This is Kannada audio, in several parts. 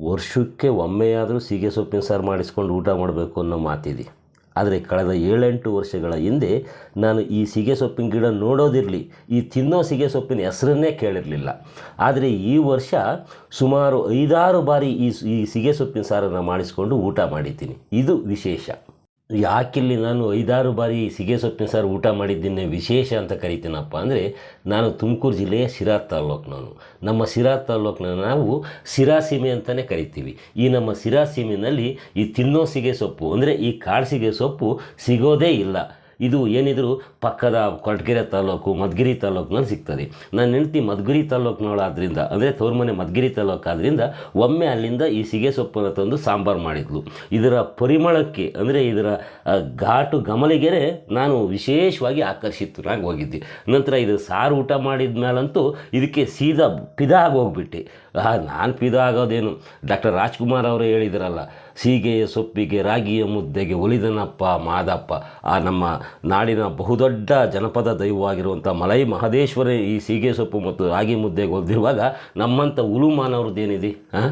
ವರ್ಷಕ್ಕೆ ಒಮ್ಮೆಯಾದರೂ ಸೀಗೆ ಸೊಪ್ಪಿನ ಸಾರು ಮಾಡಿಸ್ಕೊಂಡು ಊಟ ಮಾಡಬೇಕು ಅನ್ನೋ ಮಾತಿದೆ. ಆದರೆ ಕಳೆದ ಏಳೆಂಟು ವರ್ಷಗಳ ಹಿಂದೆ ನಾನು ಈ ಸೀಗೆ ಸೊಪ್ಪಿನ ಗಿಡ ನೋಡೋದಿರಲಿ, ಈ ತಿನ್ನೋ ಸೀಗೆ ಸೊಪ್ಪಿನ ಹೆಸರನ್ನೇ ಕೇಳಿರಲಿಲ್ಲ. ಆದರೆ ಈ ವರ್ಷ ಸುಮಾರು ಐದಾರು ಬಾರಿ ಈ ಈ ಸೀಗೆ ಸೊಪ್ಪಿನ ಸಾರನ್ನು ಮಾಡಿಸ್ಕೊಂಡು ಊಟ ಮಾಡಿದ್ದೀನಿ. ಇದು ವಿಶೇಷ. ಯಾಕಿಲ್ಲಿ ನಾನು ಐದಾರು ಬಾರಿ ಸಿಗೆ ಸೊಪ್ಪಿನ ಸಾರು ಊಟ ಮಾಡಿದ್ದೀನಿ ವಿಶೇಷ ಅಂತ ಕರಿತೀನಪ್ಪ ಅಂದರೆ ನಾನು ತುಮಕೂರು ಜಿಲ್ಲೆಯ ಸಿರಾ ತಾಲ್ಲೂಕಿನವನು ನಮ್ಮ ಸಿರಾ ತಾಲ್ಲೂಕಿನ ನಾವು ಸಿರಾ ಸೀಮೆ ಅಂತಲೇ ಕರಿತೀವಿ. ಈ ನಮ್ಮ ಸಿರಾ ಸೀಮೆನಲ್ಲಿ ಈ ತಿನ್ನೋ ಸಿಗೆ ಸೊಪ್ಪು ಅಂದರೆ ಈ ಕಾಳು ಸಿಗೆ ಸೊಪ್ಪು ಸಿಗೋದೇ ಇಲ್ಲ. ಇದು ಏನಿದ್ರು ಪಕ್ಕದ ಕೊರಟಗೆರೆ ತಾಲೂಕು ಮಧುಗಿರಿ ತಾಲೂಕಿನಲ್ಲಿ ಸಿಗ್ತದೆ. ನನ್ನ ಹೆಂಡ್ತಿ ಮಧುಗಿರಿ ತಾಲೂಕಿನವಳಾದ್ರಿಂದ, ಅಂದರೆ ತೋರ್ಮನೆ ಮಧುಗಿರಿ ತಾಲೂಕಾದ್ರಿಂದ ಒಮ್ಮೆ ಅಲ್ಲಿಂದ ಈ ಸಿಗೆ ಸೊಪ್ಪನ್ನು ತಂದು ಸಾಂಬಾರು ಮಾಡಿದ್ಲು. ಇದರ ಪರಿಮಳಕ್ಕೆ, ಅಂದರೆ ಇದರ ಘಾಟು ಗಮಲಿಗೆರೆ ನಾನು ವಿಶೇಷವಾಗಿ ಆಕರ್ಷಿತನಾಗಿ ಹೋಗಿದ್ದೆ. ನಂತರ ಇದು ಸಾರು ಊಟ ಮಾಡಿದ ಮೇಲಂತೂ ಇದಕ್ಕೆ ಸೀದಾ ಪಿದಾ ಆಗೋಗ್ಬಿಟ್ಟೆ. ನಾನು ಪಿದ ಆಗೋದೇನು? ಡಾಕ್ಟರ್ ರಾಜ್ಕುಮಾರ್ ಅವರು ಹೇಳಿದ್ರಲ್ಲ ಸೀಗೆಯ ಸೊಪ್ಪಿಗೆ ರಾಗಿಯ ಮುದ್ದೆಗೆ ಒಲಿದನಪ್ಪ ಮಾದಪ್ಪ. ಆ ನಮ್ಮ ನಾಡಿನ ಬಹುದೊಡ್ಡ ಜನಪದ ದೈವವಾಗಿರುವಂಥ ಮಲೈ ಮಹದೇಶ್ವರೇ ಈ ಸೀಗೆ ಸೊಪ್ಪು ಮತ್ತು ರಾಗಿ ಮುದ್ದೆಗೆ ಒಲಿದಿರುವಾಗ ನಮ್ಮಂಥ ಉಲು ಮಾನವ್ರದ್ದೇನಿದೆ ಹಾಂ?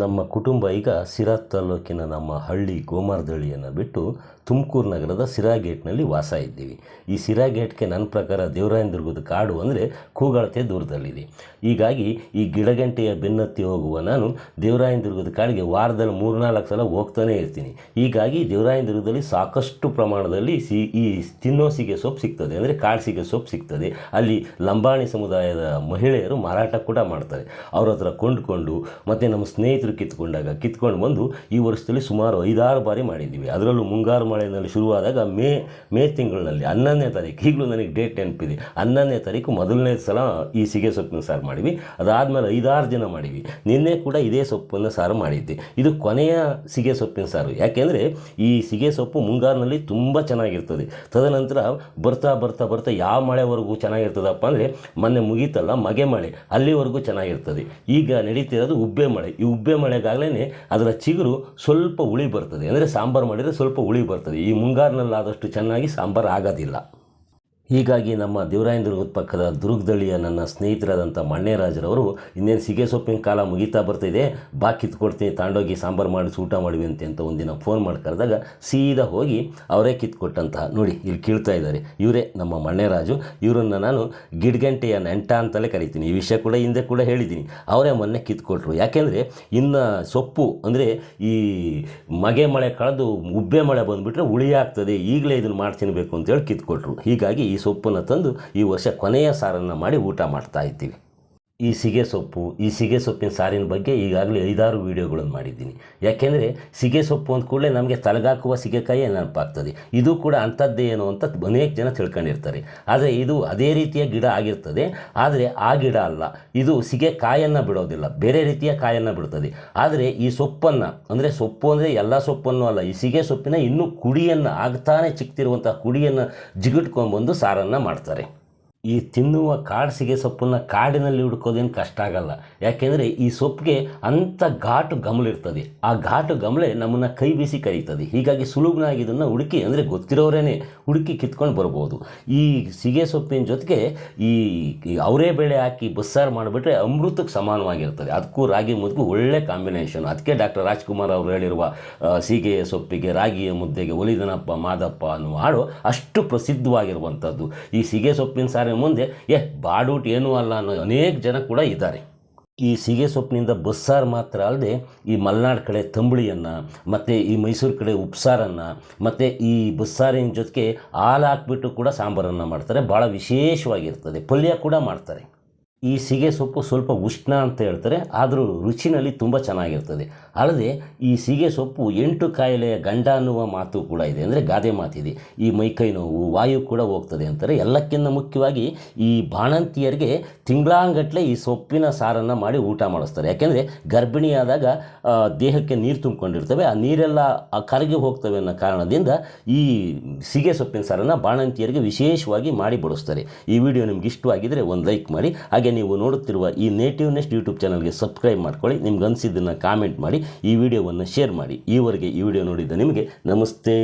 ನಮ್ಮ ಕುಟುಂಬ ಈಗ ಸಿರಾ ತಾಲೂಕಿನ ನಮ್ಮ ಹಳ್ಳಿ ಗೋಮಾರದಳ್ಳಿಯನ್ನು ಬಿಟ್ಟು ತುಮಕೂರು ನಗರದ ಸಿರಾ ಗೇಟ್ನಲ್ಲಿ ವಾಸ ಇದ್ದೀವಿ. ಈ ಸಿರಾ ಗೇಟ್ಗೆ ನನ್ನ ಪ್ರಕಾರ ದೇವರಾಯನ ದುರ್ಗದ ಕಾಡು ಅಂದರೆ ಕೂಗಳತೆ ದೂರದಲ್ಲಿದೆ. ಹೀಗಾಗಿ ಈ ಗಿಡಗಂಟೆಯ ಬೆನ್ನತ್ತಿ ಹೋಗುವ ನಾನು ದೇವರಾಯನ ದುರ್ಗದ ಕಾಡಿಗೆ ವಾರದಲ್ಲಿ ಮೂರ್ನಾಲ್ಕು ಸಲ ಹೋಗ್ತಾನೆ ಇರ್ತೀನಿ. ಹೀಗಾಗಿ ದೇವರಾಯನ ದುರ್ಗದಲ್ಲಿ ಸಾಕಷ್ಟು ಪ್ರಮಾಣದಲ್ಲಿ ಸಿ, ಈ ತಿನ್ನೋಸಿಗೆ ಸೊಪ್ಪು ಸಿಗ್ತದೆ ಅಂದರೆ ಕಾಳ್ಸಿಗೆ ಸೊಪ್ಪು ಸಿಗ್ತದೆ. ಅಲ್ಲಿ ಲಂಬಾಣಿ ಸಮುದಾಯದ ಮಹಿಳೆಯರು ಮಾರಾಟ ಕೂಡ ಮಾಡ್ತಾರೆ. ಅವ್ರ ಹತ್ರ ಕೊಂಡುಕೊಂಡು ಮತ್ತು ನಮ್ಮ ಸ್ನೇಹಿತರು ಕಿತ್ಕೊಂಡಾಗ ಕಿತ್ಕೊಂಡು ಬಂದು ಈ ವರ್ಷದಲ್ಲಿ ಸುಮಾರು ಐದಾರು ಬಾರಿ ಮಾಡಿದ್ದೀವಿ. ಅದರಲ್ಲೂ ಮುಂಗಾರು ಮಳೆಯಲ್ಲಿ ಶುರುವಾದಾಗ ಮೇ ಮೇ ತಿಂಗಳಿನಲ್ಲಿ ಹನ್ನೊಂದನೇ ತಾರೀಕು, ಈಗಲೂ ನನಗೆ ಡೇಟ್ ನೆನಪಿದೆ. ಹನ್ನೊಂದನೇ ತಾರೀಕು ಮೊದಲನೇ ಸಲ ಈ ಸಿಗೆ ಸೊಪ್ಪಿನ ಸಾರು ಮಾಡಿವಿ ಅದಾದಮೇಲೆ ಐದಾರು ದಿನ ಮಾಡಿವಿ ನಿನ್ನೆ ಕೂಡ ಇದೇ ಸೊಪ್ಪನ್ನು ಸಾರು ಮಾಡಿದ್ದೆ. ಇದು ಕೊನೆಯ ಸಿಗೆ ಸೊಪ್ಪಿನ ಸಾರು. ಯಾಕೆಂದರೆ ಈ ಸಿಗೆ ಸೊಪ್ಪು ಮುಂಗಾರಿನಲ್ಲಿ ತುಂಬ ಚೆನ್ನಾಗಿರ್ತದೆ. ತದನಂತರ ಬರ್ತಾ ಬರ್ತಾ ಬರ್ತಾ ಯಾವ ಮಳೆವರೆಗೂ ಚೆನ್ನಾಗಿರ್ತದಪ್ಪ ಅಂದರೆ ಮೊನ್ನೆ ಮುಗೀತಲ್ಲ ಮಗೆ ಮಳೆ. ಅಲ್ಲಿವರೆಗೂ ಚೆನ್ನಾಗಿರ್ತದೆ. ಈಗ ನಡೀತಿರೋದು ಉಬ್ಬೆ ಮಳೆ. ಈ ಉಬ್ಬೆ ಮಳೆಗಾಗಲೇ ಅದರ ಚಿಗುರು ಸ್ವಲ್ಪ ಹುಳಿ ಬರ್ತದೆ. ಅಂದರೆ ಸಾಂಬಾರು ಮಾಡಿದರೆ ಸ್ವಲ್ಪ ಹುಳಿ ಬರ್ತದೆ. ಈ ಮುಂಗಾರಿನಲ್ಲಾದಷ್ಟು ಚೆನ್ನಾಗಿ ಸಾಂಬಾರು ಆಗೋದಿಲ್ಲ. ಹೀಗಾಗಿ ನಮ್ಮ ದೇವರಾಯನ ದುರ್ಗದ ಪಕ್ಕದ ದುರ್ಗದಳ್ಳಿಯ ನನ್ನ ಸ್ನೇಹಿತರಾದಂಥ ಮಣ್ಣೇರಾಜರವರು ಇನ್ನೇನು ಸಿಗೆ ಸೊಪ್ಪಿನ ಕಾಲ ಮುಗಿತಾ ಬರ್ತಿದೆ ಬಾ ಕಿತ್ಕೊಡ್ತೀನಿ ತಾಂಡೋಗಿ ಸಾಂಬಾರು ಮಾಡಿಸಿ ಊಟ ಮಾಡಿವಿ ಅಂತ ಅಂತ ಒಂದಿನ ಫೋನ್ ಮಾಡಿ ಕರೆದಾಗ ಸೀದಾ ಹೋಗಿ ಅವರೇ ಕಿತ್ಕೊಟ್ಟಂತಹ ನೋಡಿ ಇಲ್ಲಿ ಕೀಳ್ತಾ ಇದ್ದಾರೆ. ಇವರೇ ನಮ್ಮ ಮಣ್ಣೇರಾಜು. ಇವರನ್ನು ನಾನು ಗಿಡ್ಗಂಟೆಯ ನೆಂಟ ಅಂತಲೇ ಕರಿತೀನಿ. ಈ ವಿಷಯ ಕೂಡ ಹಿಂದೆ ಕೂಡ ಹೇಳಿದ್ದೀನಿ. ಅವರೇ ಮೊನ್ನೆ ಕಿತ್ಕೊಟ್ರು. ಯಾಕೆಂದರೆ ಇನ್ನು ಸೊಪ್ಪು ಅಂದರೆ ಈ ಮಗೆ ಮಳೆ ಕಳೆದು ಉಬ್ಬೆ ಮಳೆ ಬಂದುಬಿಟ್ರೆ ಹುಳಿ ಆಗ್ತದೆ. ಈಗಲೇ ಇದನ್ನು ಮಾಡಿ ತಿನ್ನಬೇಕು ಅಂತೇಳಿ ಕಿತ್ಕೊಟ್ರು. ಹೀಗಾಗಿ ಈ ಸೊಪ್ಪನ್ನು ತಂದು ಈ ವರ್ಷ ಕೊನೆಯ ಸಾರನ್ನು ಮಾಡಿ ಊಟ ಮಾಡ್ತಾ ಇದ್ದೀವಿ. ಈ ಸಿಗೆ ಸೊಪ್ಪು, ಈ ಸಿಗೆ ಸೊಪ್ಪಿನ ಸಾರಿನ ಬಗ್ಗೆ ಈಗಾಗಲೇ ಐದಾರು ವೀಡಿಯೋಗಳನ್ನು ಮಾಡಿದ್ದೀನಿ. ಯಾಕೆಂದರೆ ಸಿಗೆ ಸೊಪ್ಪು ಅಂದ ಕೂಡಲೇ ನಮಗೆ ತಲೆಗಾಕುವ ಸಿಗೆಕಾಯಿ ನೆನಪಾಗ್ತದೆ. ಇದು ಕೂಡ ಅಂಥದ್ದೇ ಏನು ಅಂತ ಅನೇಕ ಜನ ತಿಳ್ಕೊಂಡಿರ್ತಾರೆ. ಆದರೆ ಇದು ಅದೇ ರೀತಿಯ ಗಿಡ ಆಗಿರ್ತದೆ. ಆದರೆ ಆ ಗಿಡ ಅಲ್ಲ. ಇದು ಸಿಗೆ ಕಾಯನ್ನು ಬಿಡೋದಿಲ್ಲ. ಬೇರೆ ರೀತಿಯ ಕಾಯನ್ನು ಬಿಡ್ತದೆ. ಆದರೆ ಈ ಸೊಪ್ಪನ್ನು, ಅಂದರೆ ಸೊಪ್ಪು ಅಂದರೆ ಎಲ್ಲ ಸೊಪ್ಪನ್ನು ಅಲ್ಲ, ಈ ಸಿಗೆ ಸೊಪ್ಪಿನ ಇನ್ನೂ ಕುಡಿಯನ್ನು, ಆಗ್ತಾನೆ ಚಿಕ್ತಿರುವಂಥ ಕುಡಿಯನ್ನು ಜಿಗಿಟ್ಕೊಂಡ್ಬಂದು ಸಾರನ್ನು ಮಾಡ್ತಾರೆ. ಈ ತಿನ್ನುವ ಕಾಡು ಸಿಗೆ ಸೊಪ್ಪನ್ನು ಕಾಡಿನಲ್ಲಿ ಹುಡ್ಕೋದೇನು ಕಷ್ಟ ಆಗಲ್ಲ. ಯಾಕೆಂದರೆ ಈ ಸೊಪ್ಪಿಗೆ ಅಂಥ ಘಾಟು ಗಮಲಿರ್ತದೆ ಆ ಘಾಟು ಗಮಲೆ ನಮ್ಮನ್ನು ಕೈ ಬೀಸಿ ಕರೀತದೆ. ಹೀಗಾಗಿ ಸುಲಭನಾಗಿ ಇದನ್ನು ಹುಡುಕಿ, ಅಂದರೆ ಗೊತ್ತಿರೋರೇ ಹುಡುಕಿ ಕಿತ್ಕೊಂಡು ಬರ್ಬೋದು. ಈ ಸಿಗೆ ಸೊಪ್ಪಿನ ಜೊತೆಗೆ ಈ ಅವರೆ ಬೇಳೆ ಹಾಕಿ ಬಸ್ಸಾರು ಮಾಡಿಬಿಟ್ರೆ ಅಮೃತಕ್ಕೆ ಸಮಾನವಾಗಿರ್ತದೆ. ಅದಕ್ಕೂ ರಾಗಿ ಮುದ್ದೆಗೂ ಒಳ್ಳೆ ಕಾಂಬಿನೇಷನ್. ಅದಕ್ಕೆ ಡಾಕ್ಟರ್ ರಾಜ್ಕುಮಾರ್ ಅವರು ಹೇಳಿರುವ ಸೀಗೆಯ ಸೊಪ್ಪಿಗೆ, ರಾಗಿಯ ಮುದ್ದೆಗೆ ಒಲಿದನಪ್ಪ, ಮಾದಪ್ಪ ಅನ್ನುವ ಹಾಡು ಅಷ್ಟು ಪ್ರಸಿದ್ಧವಾಗಿರುವಂಥದ್ದು. ಈ ಸಿಗೆ ಸೊಪ್ಪಿನ ಸಾರಿನ ಮುಂದೆ, ಏ, ಬಾಡೂಟ್ ಏನೂ ಅಲ್ಲ ಅನ್ನೋ ಅನೇಕ ಜನ ಕೂಡ ಇದ್ದಾರೆ. ಈ ಸೀಗೆ ಸೊಪ್ಪಿನಿಂದ ಬಸ್ಸಾರು ಮಾತ್ರ ಅಲ್ಲದೆ ಈ ಮಲೆನಾಡು ಕಡೆ ತಂಬುಳಿಯನ್ನು, ಮತ್ತು ಈ ಮೈಸೂರು ಕಡೆ ಉಪ್ಸಾರನ್ನು, ಮತ್ತು ಈ ಬಸ್ಸಾರಿನ ಜೊತೆಗೆ ಹಾಲು ಹಾಕ್ಬಿಟ್ಟು ಕೂಡ ಸಾಂಬಾರನ್ನು ಮಾಡ್ತಾರೆ. ಭಾಳ ವಿಶೇಷವಾಗಿರ್ತದೆ. ಪಲ್ಯ ಕೂಡ ಮಾಡ್ತಾರೆ. ಈ ಸಿಗೆ ಸೊಪ್ಪು ಸ್ವಲ್ಪ ಉಷ್ಣ ಅಂತ ಹೇಳ್ತಾರೆ, ಆದರೂ ರುಚಿನಲ್ಲಿ ತುಂಬ ಚೆನ್ನಾಗಿರ್ತದೆ. ಅಲ್ಲದೆ ಈ ಸಿಗೆ ಸೊಪ್ಪು ಎಂಟು ಕಾಯಿಲೆಯ ಗಂಡ ಅನ್ನುವ ಮಾತು ಕೂಡ ಇದೆ, ಅಂದರೆ ಗಾದೆ ಮಾತಿದೆ. ಈ ಮೈಕೈ ನೋವು, ವಾಯು ಕೂಡ ಹೋಗ್ತದೆ ಅಂತಾರೆ. ಎಲ್ಲಕ್ಕಿಂತ ಮುಖ್ಯವಾಗಿ ಈ ಬಾಣಂತಿಯರಿಗೆ ತಿಂಗಳಾಂಗಟ್ಲೆ ಈ ಸೊಪ್ಪಿನ ಸಾರನ್ನು ಮಾಡಿ ಊಟ ಮಾಡಿಸ್ತಾರೆ. ಯಾಕೆಂದರೆ ಗರ್ಭಿಣಿಯಾದಾಗ ದೇಹಕ್ಕೆ ನೀರು ತುಂಬಿಕೊಂಡಿರ್ತವೆ. ಆ ನೀರೆಲ್ಲ ಕರಗಿ ಹೋಗ್ತವೆ ಅನ್ನೋ ಕಾರಣದಿಂದ ಈ ಸಿಗೆ ಸೊಪ್ಪಿನ ಸಾರನ್ನು ಬಾಣಂತಿಯರಿಗೆ ವಿಶೇಷವಾಗಿ ಮಾಡಿ ಬಡಿಸ್ತಾರೆ. ಈ ವಿಡಿಯೋ ನಿಮ್ಗೆ ಇಷ್ಟವಾಗಿದ್ದರೆ ಒಂದು ಲೈಕ್ ಮಾಡಿ. ಹಾಗೆ ನೀವು ನೋಡುತ್ತಿರುವ ಈ ನೇಟಿವ್ ನೆಸ್ಟ್ ಯೂಟ್ಯೂಬ್ ಚಾನಲ್ಗೆ ಸಬ್ಸ್ಕ್ರೈಬ್ ಮಾಡ್ಕೊಳ್ಳಿ. ನಿಮ್ಗೆ ಅನಿಸಿದ್ದನ್ನು ಕಾಮೆಂಟ್ ಮಾಡಿ, ಈ ವಿಡಿಯೋವನ್ನು ಶೇರ್ ಮಾಡಿ. ಈವರೆಗೆ ಈ ವಿಡಿಯೋ ನೋಡಿದ್ದ ನಿಮಗೆ ನಮಸ್ತೆ.